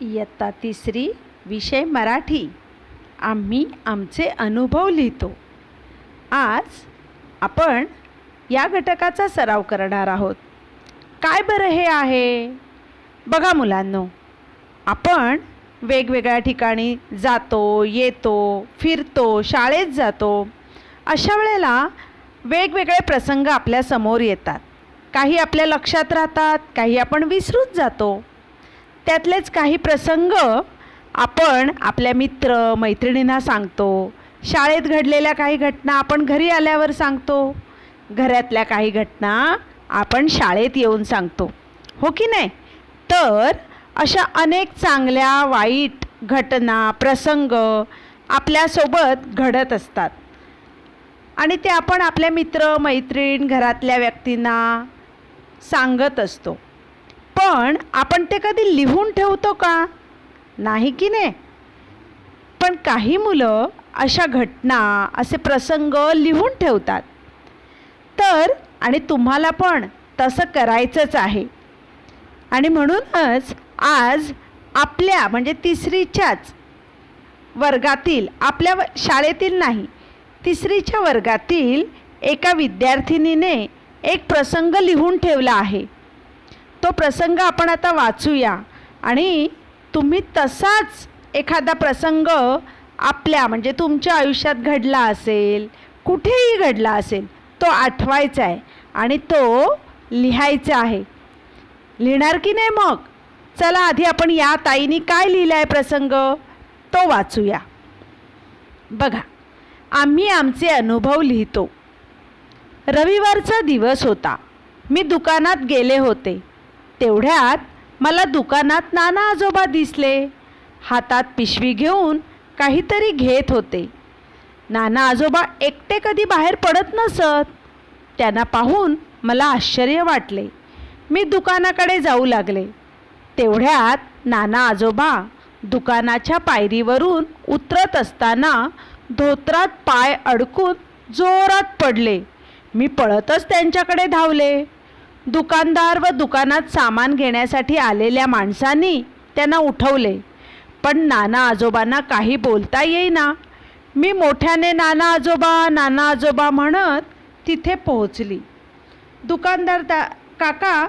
इयत्ता तिसरी विषय मराठी. आम्ही आमचे अनुभव लिहितो. आज आपण या घटकाचा सराव करणार आहोत. काय बरं हे आहे? बघा मुलांनो आपण वेगवेगळ्या ठिकाणी जातो येतो फिरतो शाळेत जातो अशा वेळेला वेगवेगळे प्रसंग आपल्यासमोर येतात. काही आपल्या लक्षात राहतात काही आपण विसरूच जातो. त्यातलेच काही प्रसंग आपण आपल्या मित्र मैत्रिणींना सांगतो. शाळेत घडलेल्या काही घटना आपण घरी आल्यावर सांगतो. घरातल्या काही घटना आपण शाळेत येऊन सांगतो. हो की नाही? तर अशा अनेक चांगल्या वाईट घटना प्रसंग आपल्यासोबत घडत असतात. आणि ते आपण आपल्या मित्र मैत्रीण घरातल्या व्यक्तींना सांगत असतो. पण आपण ते कधी लिहून ठेवतो का? नाही की नाही? पण काही मुलं अशा घटना असे प्रसंग लिहून ठेवतात. तर आणि तुम्हाला पण तसं करायचंच आहे. आणि म्हणूनच आज आपल्या म्हणजे तिसरीच्याच वर्गातील आपल्या व- शाळेतील नाही तिसरीच्या वर्गातील एका विद्यार्थिनीने एक प्रसंग लिहून ठेवला आहे. तो प्रसंग आपण आता वाचूया. आणि तुम्ही तसाच एखादा प्रसंग आपल्या म्हणजे तुमच्या आयुष्यात घडला असेल कुठेही घडला असेल तो आठवायचा आहे आणि तो लिहायचा आहे. लिहिणार की नाही मग? चला आधी आपण या ताईनी काय लिहिलं आहे प्रसंग? तो वाचूया. बघा आम्ही आमचे अनुभव लिहितो. रविवारचा दिवस होता. मी दुकानात गेले होते. तेवढ्यात मला दुकानात नाना आजोबा दिसले. हातात पिशवी घेऊन काहीतरी घेत होते. नाना आजोबा एकटे कधी बाहेर पडत नसत. त्यांना पाहून मला आश्चर्य वाटले. मी दुकानाकडे जाऊ लागले. तेवढ्यात नाना आजोबा दुकानाच्या पायरीवरून उतरत असताना धोत्रात पाय अडकून जोरात पडले. मी पळतच त्यांच्याकडे धावले. दुकानदार व दुकानात सामान घेण्यासाठी आलेल्या माणसांनी त्यांना उठवले. पण नाना आजोबांना काही बोलता येईना. मी मोठ्याने नाना आजोबा नाना आजोबा म्हणत तिथे पोहोचली. दुकानदार दा काका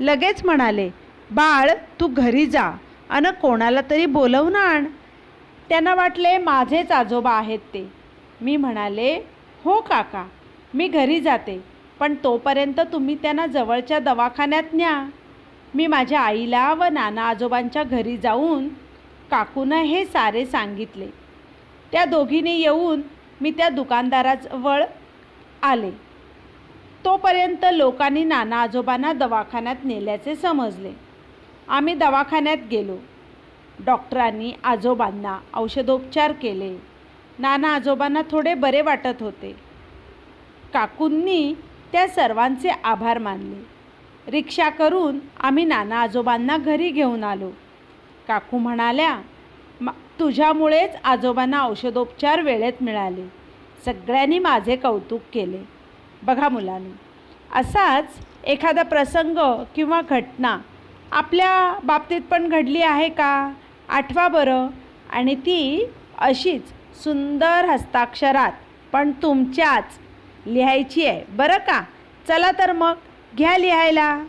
लगेच म्हणाले बाळ तू घरी जा. आणि कोणाला तरी बोलवून आण. त्यांना वाटले माझेच आजोबा आहेत ते. मी म्हणाले हो काका मी घरी जाते. पण तोपर्यंत तुम्ही त्यांना जवळच्या दवाखान्यात न्या. मी माझ्या आईला व नाना आजोबांच्या घरी जाऊन काकूनं हे सारे सांगितले. त्या दोघीने येऊन मी त्या दुकानदाराजवळ आले. तोपर्यंत लोकांनी नाना आजोबांना दवाखान्यात नेल्याचे समजले. आम्ही दवाखान्यात गेलो. डॉक्टरांनी आजोबांना औषधोपचार केले. नाना आजोबांना थोडे बरे वाटत होते. काकूंनी त्या सर्वांचे आभार मानले. रिक्षा करून आम्ही नाना आजोबांना घरी घेऊन आलो. काकू म्हणाल्या "मा- तुझ्यामुळेच आजोबांना औषधोपचार वेळेत मिळाले. सगळ्यांनी माझे कौतुक केले. बघा मुलांनी असाच एखादा प्रसंग किंवा घटना आपल्या बाबतीत पण घडली आहे का? आठवा बरं. आणि ती अशीच सुंदर हस्ताक्षरात पण तुमच्याच लिहायची आहे. बरं का? चला तर मग. घ्या लिहायला.